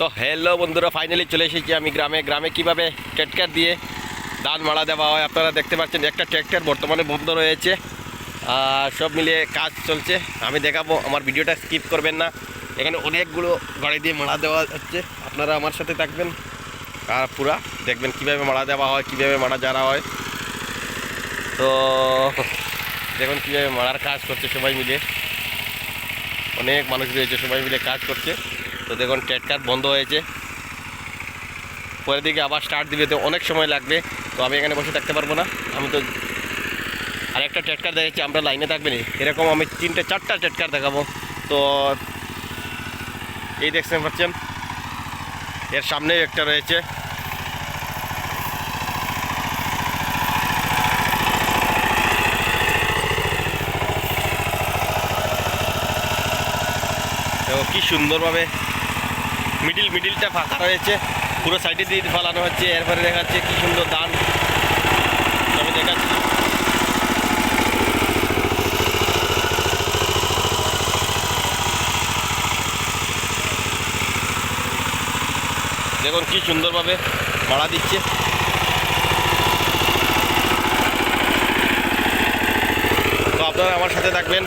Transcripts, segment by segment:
তো হ্যালো বন্ধুরা ফাইনালি চলে এসেছি আমি গ্রামে। গ্রামে কীভাবে ট্র্যাক্টর দিয়ে ধান মারা দেওয়া হয় আপনারা দেখতে পাচ্ছেন, একটা ট্র্যাক্টর বর্তমানে বন্ধ রয়েছে। আর সব মিলিয়ে কাজ চলছে। আমি দেখাবো, আমার ভিডিওটা স্কিপ করবেন না। এখানে অনেকগুলো গাড়ি দিয়ে মারা দেওয়া হচ্ছে। আপনারা আমার সাথে থাকবেন আর পুরা দেখবেন কীভাবে মারা দেওয়া হয়, কীভাবে মারা যারা হয়। তো দেখুন কীভাবে মারার কাজ করছে সবাই মিলে। অনেক মানুষ রয়েছে, সবাই মিলে কাজ করছে। তো দেখুন ট্রেটকার বন্ধ হয়েছে। পরের দিকে আবার স্টার্ট দিবে, তো অনেক সময় লাগবে। তো আমি এখানে বসে থাকতে পারব না। আমি তো আরেকটা ট্রেটকার দেখেছি, আমরা লাইনে থাকবে থাকবেন এরকম আমি তিনটে, চারটা ট্রেটকার দেখাবো। তো এই দেখতে পাচ্ছেন? এর সামনেই একটা রয়েছে। দেখো কি সুন্দরভাবে মিডিল, মিডিলটা ফাঁকা রয়েছে। পুরো সাইডে দিয়ে ফালানো হচ্ছে, এরপরে দেখা যাচ্ছে কি সুন্দর দান। আমি দেখাচ্ছি। দেখুন কি সুন্দরভাবে মারা দিচ্ছে। তো আপনারা আমার সাথে থাকবেন।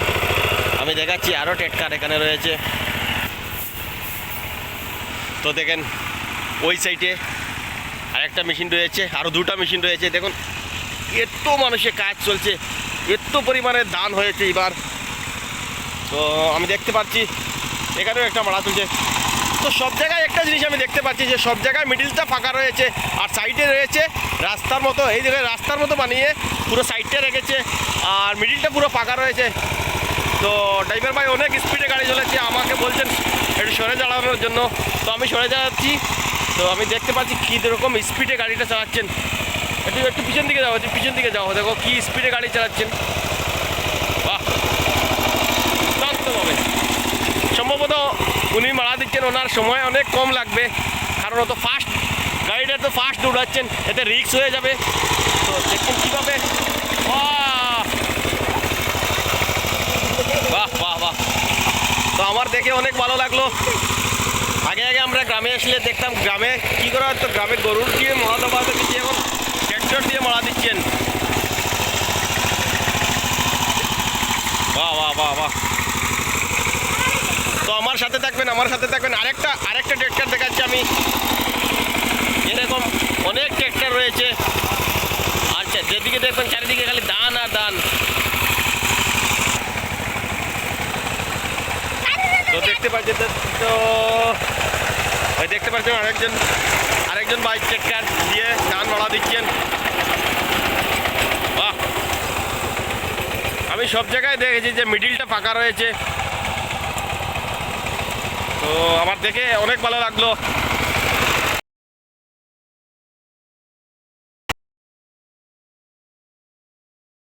আমি দেখাচ্ছি আরও টেটকার এখানে রয়েছে। তো দেখেন, ওই সাইডে আরেকটা মেশিন রয়েছে আরও দুটা মেশিন রয়েছে। দেখুন, এত মানুষের কাজ চলছে, এত পরিমাণে দান হয়েছে এবার। তো আমি দেখতে পাচ্ছি, এখানেও একটা মারা চলছে। তো সব জায়গায় একটা জিনিস আমি দেখতে পাচ্ছি যে, সব জায়গায় মিডিলটা ফাঁকা রয়েছে, আর সাইডে রয়েছে রাস্তার মতো। এই জায়গায় রাস্তার মতো বানিয়ে পুরো সাইডটা রেখেছে, আর মিডিলটা পুরো ফাঁকা রয়েছে। তো ড্রাইভার ভাই অনেক স্পিডে গাড়ি চলেছে আমাকে বলছেন একটু সরে দাঁড়ানোর জন্য। তো আমি সরে যাচ্ছি তো আমি দেখতে পাচ্ছি কী রকম স্পিডে গাড়িটা চালাচ্ছেন। একটু একটু পিছন দিকে যাও, একটু পিছন দিকে যাও। দেখো কী স্পিডে গাড়ি চালাচ্ছেন। বাহ! সম্ভবত উনি মারা দিচ্ছেন, ওনার সময় অনেক কম লাগবে। কারণ অত ফাস্ট গাড়িটা তো ফাস্ট দৌড়াচ্ছেন, এতে রিক্স হয়ে যাবে। তো দেখুন কীভাবে বাহ বাহ বাহ বাহ তো আমার দেখে অনেক ভালো লাগল। আগে আগে আমরা গ্রামে আসলে দেখতাম গ্রামে কি করা হতো? গ্রামে গরুর দিয়ে হতো কিন্তু এখন ট্র্যাক্টর দিয়ে মারা দিচ্ছেন। বাহ বাহ বাহ বাহ। তো আমার সাথে থাকবেন, আমার সাথে থাকবেন। আরেকটা আরেকটা ট্র্যাক্টর দেখাচ্ছি আমি। এরকম অনেক ট্র্যাক্টর রয়েছে। আচ্ছা যেদিকে দেখবেন চারিদিকে খালি দান আর দান তো- তো ওই দেখতে পাচ্ছেন আরেকজন আরেকজন বাইক চেকার দিয়ে গান ভাড়া দিচ্ছেন। বাহ! আমি সব জায়গায় দেখেছি যে মিডিলটা ফাঁকা রয়েছে। তো আমার দেখে অনেক ভালো লাগল।